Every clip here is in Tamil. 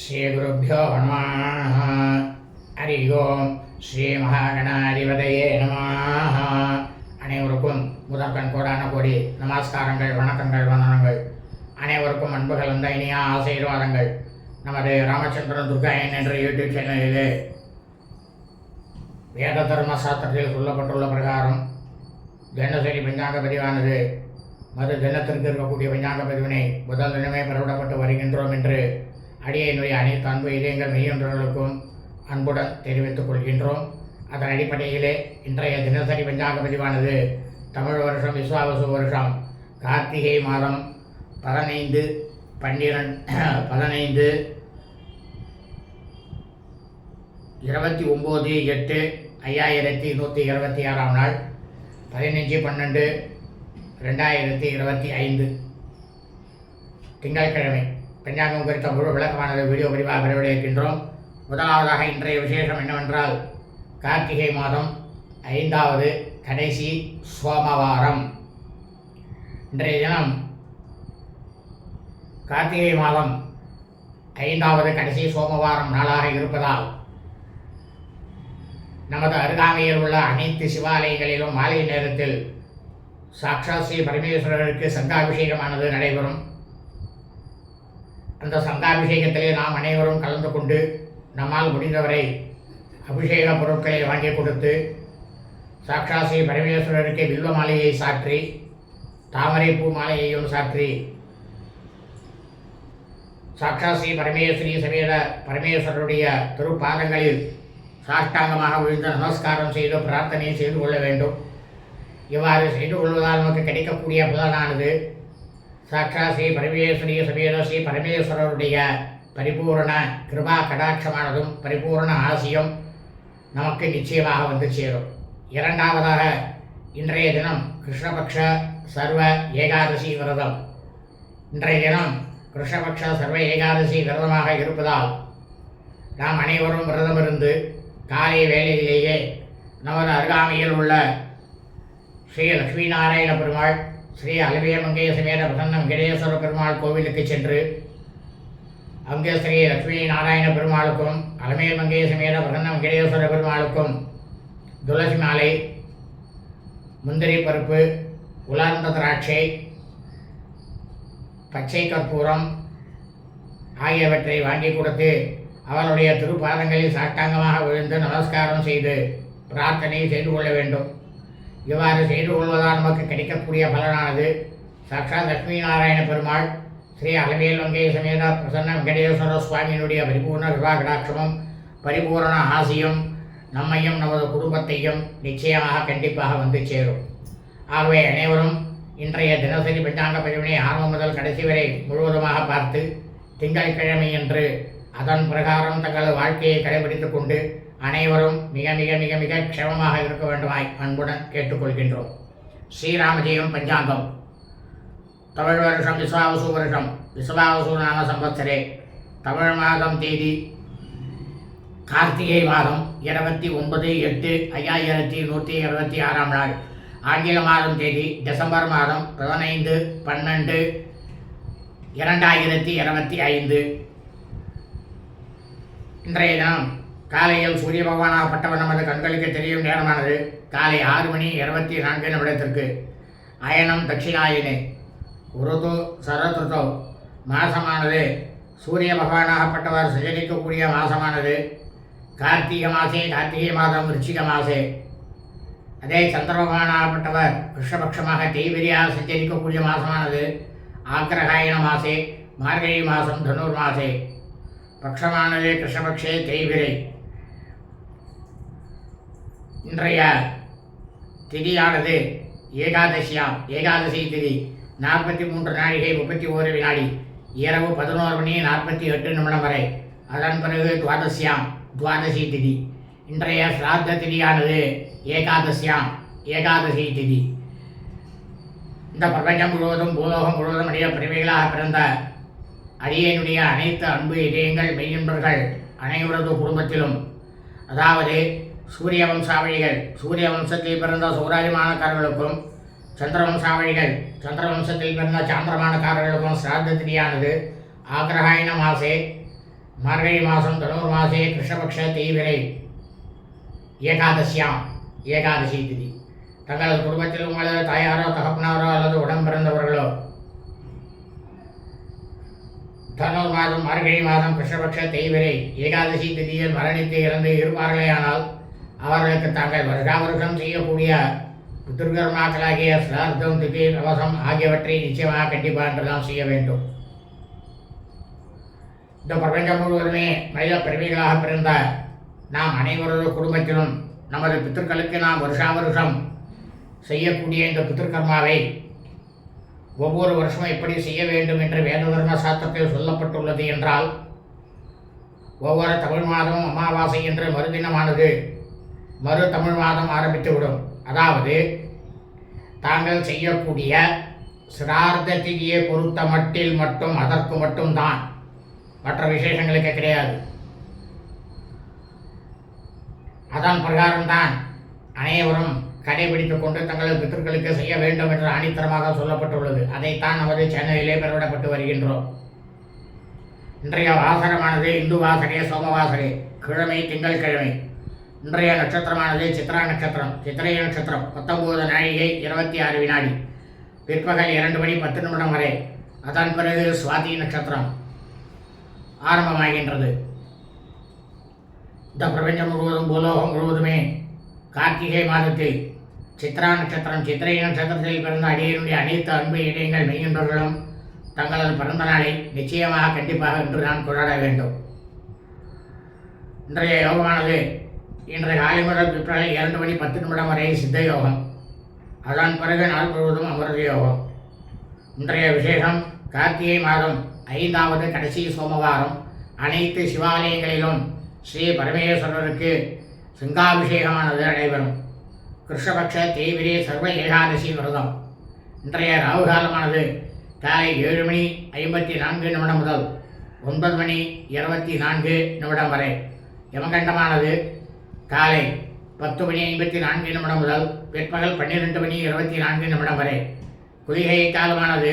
ஸ்ரீகுருப்போ ஹனுமானः ஹரி ஓம் ஸ்ரீ மகாகணாதிபதையே நமாக அனைவருக்கும் முதற்கண் கோடான கோடி நமஸ்காரங்கள் வணக்கங்கள் வந்தனங்கள். அனைவருக்கும் அன்பு கலந்த இனிய ஆசீர்வாதங்கள். நமது ராமச்சந்திரன் துர்காயன் என்ற யூடியூப் சேனலிலே வேத தர்ம சாஸ்திரத்தில் சொல்லப்பட்டுள்ள பிரகாரம் தினசரி பஞ்சாங்க பதிவானது. மறு தினத்திற்கு இருக்கக்கூடிய பஞ்சாங்க பதிவினை முதல் தினமே பெறவிடப்பட்டு வருகின்றோம் என்று அடியினுடைய அனைத்து அன்பு இதயங்கள் மெய்யொன்றர்களுக்கும் அன்புடன் தெரிவித்துக் கொள்கின்றோம். அதன் அடிப்படையிலே இன்றைய தினசரி பஞ்சாங்க பதிவானது தமிழ் வருஷம் விஸ்வாவசு வருஷம் கார்த்திகை மாதம் பதினைந்து பன்னிரண்டு பதினைந்து இருபத்தி ஒம்பது எட்டு ஐயாயிரத்தி நூற்றி இருபத்தி ஆறாம் நாள் பதினஞ்சு பன்னெண்டு ரெண்டாயிரத்தி இருபத்தி ஐந்து. திங்கட்கிழமை. பஞ்சாங்கம் குறித்த முழு விளக்கமானது வீடியோ பதிவாக வரவிருக்கின்றோம் முதலாவதாக இன்றைய விசேஷம் என்னவென்றால் கார்த்திகை மாதம் ஐந்தாவது கடைசி சோமவாரம். இன்றைய தினம் கார்த்திகை மாதம் ஐந்தாவது கடைசி சோமவாரம் நாளாக இருப்பதால் நமது அருகாமையில் உள்ள அனைத்து சிவாலயங்களிலும் மாலை நேரத்தில் சாக்ஷாத் ஸ்ரீ பரமேஸ்வரருக்கு சங்காபிஷேகமானது நடைபெறும். அந்த சந்தாபிஷேகத்திலே நாம் அனைவரும் கலந்து கொண்டு நம்மால் முடிந்தவரை அபிஷேக பொருட்களை வாங்கி கொடுத்து சாக்ஷாத் ஸ்ரீ பரமேஸ்வரருக்கு வில்வ மாலையை சாற்றி தாமரை பூ மாலையையும் சாற்றி சாக்ஷாத் ஸ்ரீ பரமேஸ்வரி சமேத பரமேஸ்வரருடைய திருப்பாதங்களில் சாஷ்டாங்கமாக விழுந்து நமஸ்காரம் செய்து பிரார்த்தனை செய்து கொள்ள வேண்டும். இவ்வாறு செய்து கொள்வதால் நமக்கு கிடைக்கக்கூடிய பலனானது சாட்சா ஸ்ரீ பரமேஸ்வரி சமேத ஸ்ரீ பரமேஸ்வரருடைய பரிபூரண கிருபா கடாட்சமானதும் பரிபூரண ஆசியும் நமக்கு நிச்சயமாக வந்து சேரும். இரண்டாவதாக இன்றைய தினம் கிருஷ்ணபக்ஷ சர்வ ஏகாதசி விரதம். இன்றைய தினம் கிருஷ்ணபக்ஷ சர்வ ஏகாதசி விரதமாக இருப்பதால் நாம் அனைவரும் விரதம் இருந்து காலை வேளையிலேயே நமது அருகாமையில் உள்ள ஸ்ரீ லக்ஷ்மி நாராயண பெருமாள் ஸ்ரீ அலவிய மங்கைய சமேத பிரசன்னம் கிரேஸ்வர பெருமாள் கோவிலுக்கு சென்று அங்கே ஸ்ரீ லக்ஷ்மி நாராயண பெருமாளுக்கும் அலமைய மங்கைய சமேத பிரசன்னம் கிரேஸ்வர பெருமாளுக்கும் துளசி மாலை முந்திரி பருப்பு உலர்ந்த திராட்சை பச்சை கற்பூரம் ஆகியவற்றை வாங்கி கொடுத்து அவனுடைய திருப்பாதங்களில் சாட்டாங்கமாக விழுந்து நமஸ்காரம் செய்து பிரார்த்தனை செய்து கொள்ள வேண்டும். இவ்வாறு செய்து கொள்வதால் நமக்கு கிடைக்கக்கூடிய பலனானது. சாட்சாத் லட்சுமி நாராயண பெருமாள் ஸ்ரீ அலமேல் வங்கை சமேத பிரசன்ன வெங்கடேஸ்வர சுவாமியினுடைய பரிபூர்ண கிருபா பரிபூரண ஆசியும் நம்மையும் நமது குடும்பத்தையும் நிச்சயமாக கண்டிப்பாக வந்து சேரும். ஆகவே அனைவரும் இன்றைய தினசரி பஞ்சாங்க பிரிவினை ஆரம்பம் முதல் கடைசி வரை முழுவதுமாக பார்த்து திங்கட்கிழமை என்று அதன் பிரகாரம் தங்கள் வாழ்க்கையை கடைபிடித்துக் கொண்டு அனைவரும் மிக மிக மிக மிக க்ஷமமாக இருக்க வேண்டுமாய் அன்புடன் கேட்டுக்கொள்கின்றோம். ஸ்ரீராமஜெயம் பஞ்சாங்கம். தமிழ் வருஷம் விஸ்வாவசு வருஷம். விஸ்வாவசு நாம சம்பத்சரே தமிழ் மாதம் தேதி கார்த்திகை மாதம் இருபத்தி ஒன்பது எட்டு ஐயாயிரத்தி நூற்றி இருபத்தி ஆறாம் நாள். ஆங்கில மாதம் தேதி டிசம்பர் மாதம் பதினைந்து பன்னெண்டு இரண்டாயிரத்தி இருபத்தி ஐந்து. இன்றைய தினம் காலையில் சூரிய பகவானாகப்பட்டவர் நமது கண்களுக்கு தெரியும் நேரமானது. காலை ஆறு மணி இருபத்தி நான்கு நிமிடத்திற்கு. அயனம் தட்சிணாயினே. உருது சரதுதோ மாசமானது. சூரிய பகவானாகப்பட்டவர் சஞ்சரிக்கக்கூடிய மாசமானது. கார்த்திகை மாசே கார்த்திகை மாதம் ரிச்சிக மாசே. அதே சந்திர பகவானாகப்பட்டவர் கிருஷ்ணபக்ஷமாக தேய்பிரியாக சஞ்சரிக்கக்கூடிய மாசமானது. ஆக்கிரகாயண மாசே மார்கழி மாதம் தனுர் மாசே. பக்ஷமானது கிருஷ்ணபக்ஷே தெய்விரை இன்றைய திதியானது ஏகாதசியாம். ஏகாதசி திதி நாற்பத்தி மூன்று நாழிகை முப்பத்தி ஓரு வினாடி இரவு பதினோரு மணி நாற்பத்தி எட்டு நிமிடம் வரை. அதன் பிறகு துவாதசியாம் துவாதசி திதி. இன்றைய சிராத்த திதியானது ஏகாதசியாம் ஏகாதசி திதி. இந்த பிரபஞ்சம் முழுவதும் பூலோகம் முழுவதும் அடைய பிறவிகளாக பிறந்த அடியனுடைய அனைத்து அன்பு இதயங்கள் மெய்யன்பர்கள் அனைவரது குடும்பத்திலும். அதாவது சூரிய வம்சாவழிகள் சூரிய வம்சத்தில் பிறந்த சௌராஜமானக்காரர்களுக்கும் சந்திர வம்சாவழிகள் சந்திர வம்சத்தில் பிறந்த சாந்திரமானக்காரர்களுக்கும் சிராத்த திதியானது ஆக்ரஹாயண மாசே மார்கழி மாதம் தனுர் மாசே கிருஷ்ணபக்ஷ தீவிரை ஏகாதசியாம் ஏகாதசி திதி. தங்களது குடும்பத்தில் உங்களது தாயாரோ தகப்பனாரோ அல்லது உடம்பிறந்தவர்களோ தனுர் மாதம் மார்கழி மாதம் கிருஷ்ணபக்ஷ தெய்வரை ஏகாதசி திதியில் மரணித்து இறந்து இருப்பார்களேயானால் அவர்களுக்கு தாங்கள் வருஷா வருஷம் செய்யக்கூடிய பித்திருக்கர்மாக்களாகிய சிரார்த்தம் திதி கவசம் ஆகியவற்றை நிச்சயமாக கண்டிப்பாக என்றுதான் செய்ய வேண்டும். இந்த பிரபஞ்சம் முழுவதுமே மனித பிறவிகளாக பிறந்த நாம் அனைவரது குடும்பத்திலும் நமது பித்திருக்களுக்கு நாம் வருஷா வருஷம் செய்யக்கூடிய இந்த பித்திருக்கர்மாவை ஒவ்வொரு வருஷமும் எப்படி செய்ய வேண்டும் என்று வேத சாஸ்திரத்தில் சொல்லப்பட்டுள்ளது என்றால் ஒவ்வொரு தமிழ் மாதமும் அமாவாசை என்று மறுதினமானது மறு தமிழ் மாதம் ஆரம்பித்துவிடும். அதாவது தாங்கள் செய்யக்கூடிய சிரார்த்த திதியை பொறுத்த மட்டில் மட்டும் அதற்கு மட்டும்தான். மற்ற விசேஷங்களுக்கு கிடையாது. அதன் பிரகாரம்தான். அனைவரும் கடைபிடித்துக் கொண்டு தங்களது பித்தர்களுக்கு செய்ய வேண்டும் என்று ஆணித்தரமாக சொல்லப்பட்டுள்ளது. அதைத்தான் நமது சென்னையிலே பெறவிடப்பட்டு வருகின்றோம். இன்றைய வாசகமானது இந்து வாசகே சோமவாசகே கிழமை திங்கள்கிழமை இன்றைய நட்சத்திரமானது சித்ரா நட்சத்திரம். சித்திரை நட்சத்திரம். பத்தொம்போது நாழிகை இருபத்தி ஆறு வினாடி. பிற்பகல் இரண்டு மணி பத்து நிமிடம் வரை. அதன் பிறகு சுவாதி நட்சத்திரம் ஆரம்பமாகின்றது. இந்த பிரபஞ்சம் முழுவதும் பூலோகம் முழுவதுமே கார்த்திகை மாதத்தில் சித்ரா நட்சத்திரம் சித்திரை நட்சத்திரத்தில் பிறந்த அடியனுடைய அனைத்து அன்பு இடையங்கள் மெய்யன்பர்களும் தங்களது பிறந்த நாளை நிச்சயமாக கண்டிப்பாக இன்று நான் கொண்டாட வேண்டும். இன்றைய யோகமானது இன்றைய காலை முதல் பிற்பகல் இரண்டு மணி பத்து நிமிடம் வரை சித்த யோகம் அதன் பிறகு நாள் முழுவதும் அமிர்த யோகம். இன்றைய விசேஷம் கார்த்திகை மாதம் ஐந்தாவது கடைசி சோமவாரம். அனைத்து சிவாலயங்களிலும் ஸ்ரீ பரமேஸ்வரருக்கு சிங்காபிஷேகமானது நடைபெறும். கிருஷ்ணபக்ஷ தேவிரே சர்வ ஏகாதசி விரதம். இன்றைய ராகு காலமானது காலை ஏழு மணி ஐம்பத்தி நான்கு நிமிடம் முதல் ஒன்பது மணி இருபத்தி நான்கு நிமிடம் வரை. யமகண்டமானது காலை பத்து மணி ஐம்பத்தி நான்கு நிமிடம் முதல் பிற்பகல் பன்னிரெண்டு மணி இருபத்தி நான்கு நிமிடம் வரை. குளிகை காலமானது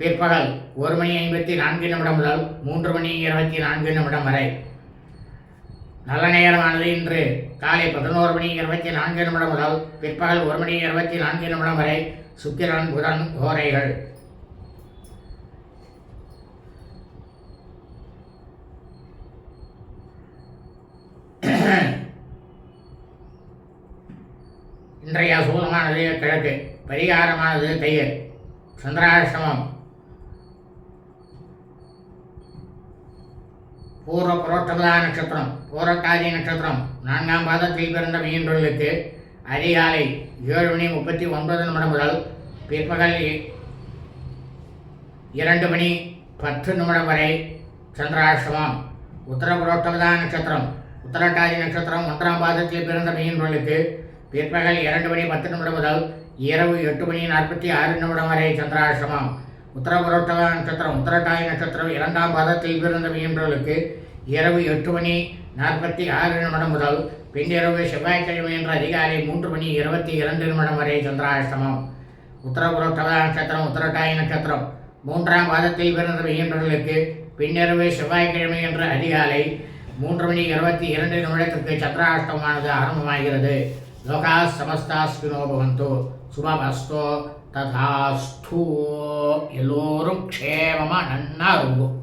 பிற்பகல் ஒரு மணி ஐம்பத்தி நான்கு நிமிடம் முதல் மூன்று மணி இருபத்தி நான்கு நிமிடம் வரை. நல்ல நேரமானது இன்று காலை பதினோரு மணி இருபத்தி நான்கு நிமிடம் முதல் பிற்பகல் ஒரு மணி இருபத்தி நான்கு நிமிடம் வரை சுக்கிரன் புதன் கோரைகள். இன்றைய சூலமானது கிழக்கு பரிகாரமானது தையல் சந்திராசிரமம் பூர்வ புரோட்டபதா நட்சத்திரம் பூரட்டாதி நட்சத்திரம் நான்காம் பாதத்தில் பிறந்த மீன்களுக்கு அதிகாலை ஏழு மணி முப்பத்தி ஒன்பது நிமிடம் முதல் பிற்பகல் இரண்டு மணி பத்து நிமிடம் வரை சந்திராசிரமம் உத்தர புரோட்டபதா நட்சத்திரம் உத்தரட்டாதி நட்சத்திரம் ஒன்றாம் பாதத்தில் பிறந்த மீன்களுக்கு பிற்பகல் இரண்டு மணி பத்து நிமிடம் முதல் இரவு எட்டு மணி நாற்பத்தி ஆறு நிமிடம் வரை சந்திராசிரமம் உத்தரபுரோட்டவ நட்சத்திரம் உத்தரட்டாய் நட்சத்திரம் இரண்டாம் பாதத்தில் பிறந்த மீன்களுக்கு இரவு எட்டு மணி நாற்பத்தி ஆறு நிமிடம் முதல் பின்னிரவு செவ்வாய்க்கிழமை என்ற அதிகாலை மூன்று மணி இருபத்தி இரண்டு நிமிடம் வரை சந்திராஷ்டமம். உத்தரபுரோட்டவ நட்சத்திரம் உத்தரட்டாய் நட்சத்திரம் மூன்றாம் பாதத்தில் பிறந்த மீன்களுக்கு பின்னிரவு செவ்வாய்க்கிழமை என்ற அதிகாலை மூன்று மணி இருபத்தி இரண்டு நிமிடத்திற்கு சந்திராஷ்டமானது ஆரம்பமாகிறது. లోకా సమస్తాశ్వినో భవంతు. శుభమస్తో తథాస్థూ. ఎల్లోరూ క్షేమమన్నారు